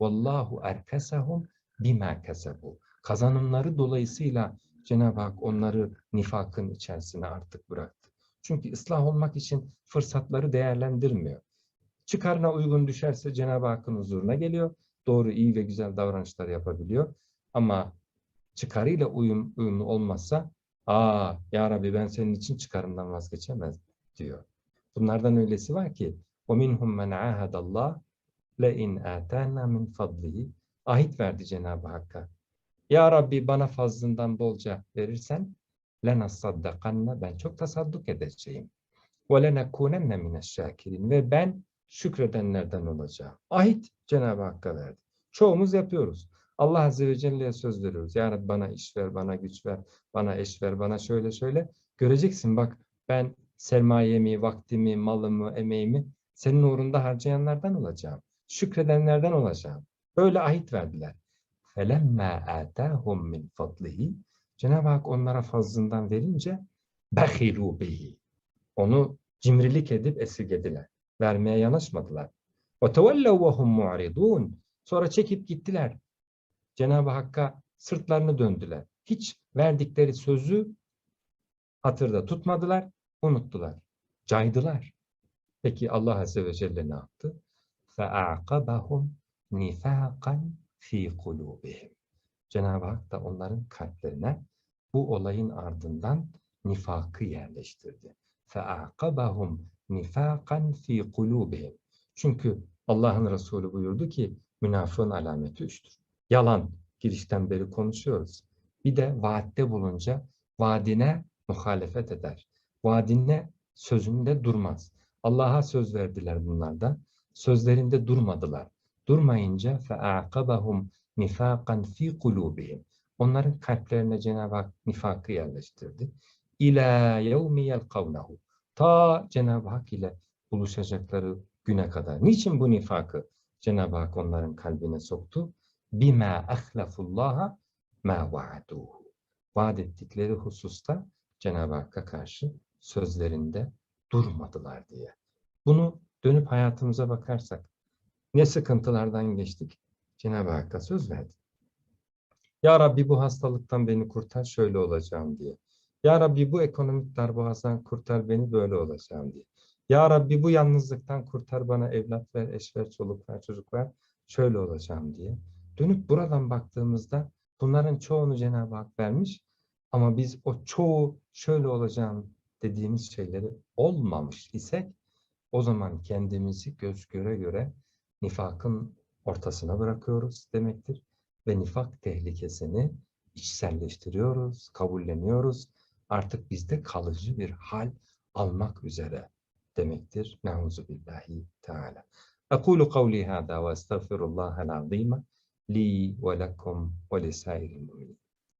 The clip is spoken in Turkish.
Vallahu erkesehum bima kesebu. Kazanımları dolayısıyla Cenab-ı Hak onları nifakın içerisine artık bıraktı. Çünkü ıslah olmak için fırsatları değerlendirmiyor. Çıkarına uygun düşerse Cenab-ı Hakk'ın huzuruna geliyor. Doğru, iyi ve güzel davranışlar yapabiliyor. Ama çıkarıyla uyum, uyumlu olmazsa aa ya Rabbi ben senin için çıkarımdan vazgeçemez diyor. Bunlardan öylesi var ki وَمِنْهُمْ مَنْ عَاهَدَ اللّٰهِ le in atana min fadlihi ahit verdi Cenab-ı Hakk'a. Ya Rabbi bana fazlından bolca verirsen lenasaddakanna ben çok tasadduk edeceğim. Ve lenekûnenne mineşşâkirin ve ben şükredenlerden olacağım. Ahit Cenab-ı Hakk'a verdi. Çoğumuz yapıyoruz. Allah Azze ve Celle'ye söz veriyoruz. Ya Rabbi bana iş ver, bana güç ver, bana eş ver, bana şöyle şöyle. Göreceksin bak ben sermayemi, vaktimi, malımı, emeğimi senin uğrunda harcayanlardan olacağım Şükredenlerden olacağım. Böyle ahit verdiler. فَلَمَّا آتَاهُمْ مِنْ فَضْلِهِ Cenab-ı Hak onlara fazlından verince بَخِلُوا بِهِ Onu cimrilik edip esirgediler. Vermeye yanaşmadılar. وَتَوَلَّوْا وَهُمْ مُعْرِضُونَ Sonra çekip gittiler. Cenab-ı Hakk'a sırtlarını döndüler. Hiç verdikleri sözü hatırda tutmadılar, unuttular. Caydılar. Peki Allah Azze ve Celle ne yaptı? فَاَعْقَبَهُمْ نِفَاقًا ف۪ي قُلُوبِهِمْ Cenab-ı Hak da onların kalplerine bu olayın ardından nifakı yerleştirdi. فَاَعْقَبَهُمْ نِفَاقًا ف۪ي قُلُوبِهِمْ Çünkü Allah'ın Resulü buyurdu ki münafığın alameti üçtür. Yalan, girişten beri konuşuyoruz. Bir de vaatte bulunca vaadine muhalefet eder. Vaadine sözünde durmaz. Allah'a söz verdiler bunlarda. Sözlerinde durmadılar. Durmayınca فَاَعْقَبَهُمْ نِفَاقًا ف۪ي قُلُوبِهِمْ Onların kalplerine Cenab-ı Hak nifakı yerleştirdi. İlâ yevmi yelkavnehu Ta Cenab-ı Hak ile buluşacakları güne kadar. Niçin bu nifakı Cenab-ı Hak onların kalbine soktu? Bima ahlafullaha ma vaaduhu. Vaat ettikleri hususta Cenab-ı Hakk'a karşı sözlerinde durmadılar diye. Bunu dönüp hayatımıza bakarsak ne sıkıntılardan geçtik? Cenab-ı Hakk'a söz verdik. Ya Rabbi bu hastalıktan beni kurtar şöyle olacağım diye. Ya Rabbi bu ekonomik darboğazdan kurtar beni böyle olacağım diye. Ya Rabbi bu yalnızlıktan kurtar bana evlat ver, eş ver, çoluk ver, çocuk ver. Şöyle olacağım diye. Dönüp buradan baktığımızda bunların çoğunu Cenab-ı Hak vermiş. Ama biz o çoğu şöyle olacağım dediğimiz şeyleri olmamış isek o zaman kendimizi göz göre göre nifakın ortasına bırakıyoruz demektir. Ve nifak tehlikesini içselleştiriyoruz, kabulleniyoruz. Artık bizde kalıcı bir hal almak üzere demektir. Nauzu billahi teala. Ekulu kavli hâdâ ve estağfirullahel azîme li ve lekum ve lisairil.